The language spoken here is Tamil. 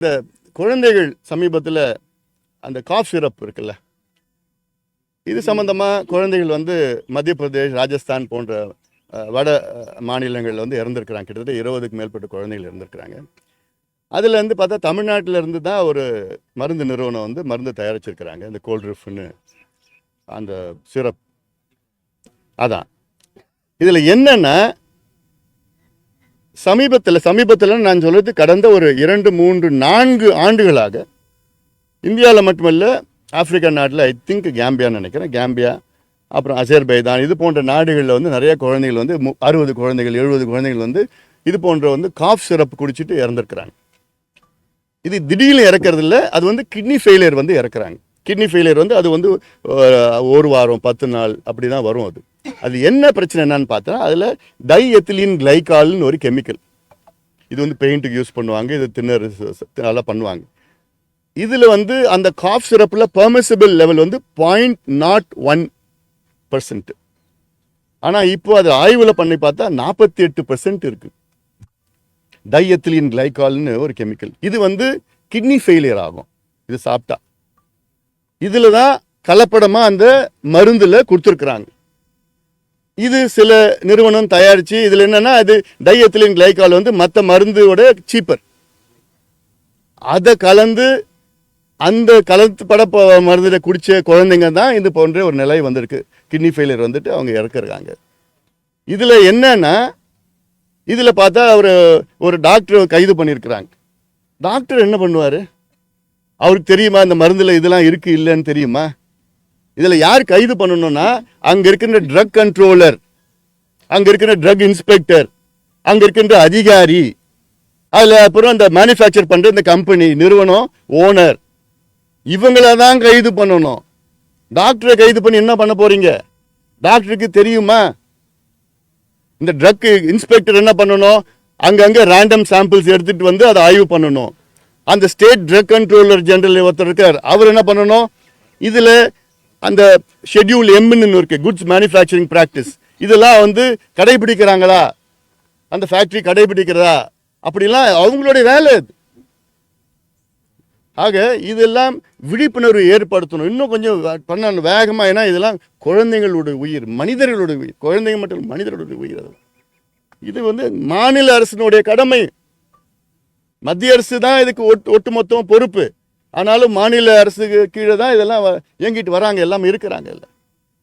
இந்த குழந்தைகள் சமீபத்தில் அந்த காஃப் சிரப் இருக்குல்ல இது சம்பந்தமாக குழந்தைகள் வந்து மத்திய பிரதேஷ் ராஜஸ்தான் போன்ற வட மாநிலங்கள்ல வந்து இறந்துருக்குறாங்க. கிட்டத்தட்ட இருபதுக்கு மேற்பட்ட குழந்தைகள் இறந்துருக்குறாங்க. அதில் இருந்து பார்த்தா தமிழ்நாட்டில் இருந்து தான் ஒரு மருந்து நிறுவனம் வந்து மருந்து தயாரிச்சிருக்கிறாங்க. இந்த கோல்ட்ரிஃப்னு அந்த சிரப் அதான். இதில் என்னென்னா சமீபத்தில் சமீபத்தில் நான் சொல்கிறது கடந்த ஒரு இரண்டு மூன்று நான்கு ஆண்டுகளாக இந்தியாவில் மட்டுமல்ல ஆப்பிரிக்கா நாட்டில் ஐ திங்க் கேம்பியான்னு நினைக்கிறேன். கேம்பியா அப்புறம் அசேர்பைதான் இது போன்ற நாடுகளில் வந்து நிறைய குழந்தைகள் வந்து மு- அறுபது குழந்தைகள் எழுபது குழந்தைகள் வந்து இது போன்ற வந்து காஃப் சிரப் குடிச்சிட்டு இறந்துருக்குறாங்க. இது திடீர்னு இறக்கறதில்ல அது வந்து கிட்னி ஃபெயிலியர் வந்து இறக்குறாங்க. கிட்னி ஃபெயிலியர் வந்து அது வந்து ஒரு வாரம் பத்து நாள் அப்படி தான் வரும் அது. அது என்ன பிரச்சனை என்னன்னு பார்த்தா அதில் டை எத்திலின் கிளைகால்னு ஒரு கெமிக்கல் இது வந்து பெயிண்ட்டுக்கு யூஸ் பண்ணுவாங்க இது தின்னர் நல்லா பண்ணுவாங்க. இதில் வந்து அந்த காஃப் சிரப்பில் பர்மிசபிள் லெவல் வந்து பாயிண்ட் நாட் ஒன் பர்சன்ட் ஆனால் இப்போ அது ஆய்வில் பண்ணி பார்த்தா நாற்பத்தி எட்டு பர்சன்ட் இருக்குது டைஎத்திலின் கிளைகால்னு ஒரு கெமிக்கல் இது வந்து கிட்னி ஃபெயிலியர் ஆகும். இது சாப்பிட்டா. இதில் தான் கலப்படமாக அந்த மருந்தில் கொடுத்துருக்குறாங்க. இது சில நிறுவனம் தயாரித்து இதில் என்னென்னா அது டையத்திலின் கிளைக்கால் வந்து மற்ற மருந்தோட சீப்பர் அதை கலந்து அந்த கலந்து பட மருந்தில் குடித்த குழந்தைங்க தான் இது போன்ற ஒரு நிலை வந்திருக்கு. கிட்னி ஃபெயிலியர் வந்துட்டு அவங்க இறக்குறாங்க. இதில் என்னன்னா இதில் பார்த்தா அவர் ஒரு டாக்டர் கைது பண்ணியிருக்கிறாங்க. டாக்டர் என்ன பண்ணுவார்? அவருக்கு தெரியுமா இந்த மருந்தில் இதெல்லாம் இருக்குது இல்லைன்னு தெரியுமா? இதில் யார் கைது பண்ணணும்னா அங்கே இருக்கின்ற ட்ரக் கண்ட்ரோலர் அங்கே இருக்கின்ற ட்ரக் இன்ஸ்பெக்டர் அங்கே இருக்கின்ற அதிகாரி அதில் அப்புறம் அந்த மேனுஃபேக்சர் பண்ணுற இந்த கம்பெனி நிறுவனம் ஓனர் இவங்கள தான் கைது பண்ணணும். டாக்டரை கைது பண்ணி என்ன பண்ண போகிறீங்க டாக்டருக்கு தெரியுமா? இந்த ட்ரக் இன்ஸ்பெக்டர் என்ன பண்ணணும்? அங்கங்கே ரேண்டம் சாம்பிள்ஸ் எடுத்துகிட்டு வந்து அதை ஆய்வு பண்ணணும். அந்த ஸ்டேட் ட்ரக் கண்ட்ரோலர் ஜெனரல் ஒருத்தர் இருக்கார். அவர் என்ன பண்ணணும்? இதில் அந்த ஷெட்யூல் எம்னு இருக்குது குட்ஸ் மேனுஃபேக்சரிங் ப்ராக்டிஸ் இதெல்லாம் வந்து கடைபிடிக்கிறாங்களா? அந்த ஃபேக்ட்ரி கடைபிடிக்கிறதா? அப்படிலாம் அவங்களுடைய வேலை இது ஆக இதெல்லாம் விழிப்புணர்வு ஏற்படுத்தணும். இன்னும் கொஞ்சம் வே- பண்ணணும். வேகமாக ஏன்னா இதெல்லாம் குழந்தைங்களுடைய உயிர் மனிதர்களுடைய உயிர். குழந்தைங்க மட்டும் மனிதர்களுடைய உயிர் அது. இது வந்து மாநில அரசினுடைய கடமை. மத்திய அரசு தான் இதுக்கு ஒட்டு ஒட்டுமொத்தம் பொறுப்பு. ஆனாலும் மாநில அரசுக்கு கீழே தான் இதெல்லாம் வ- இயங்கிட்டு வராங்க எல்லாம் இருக்கிறாங்க எல்லாம்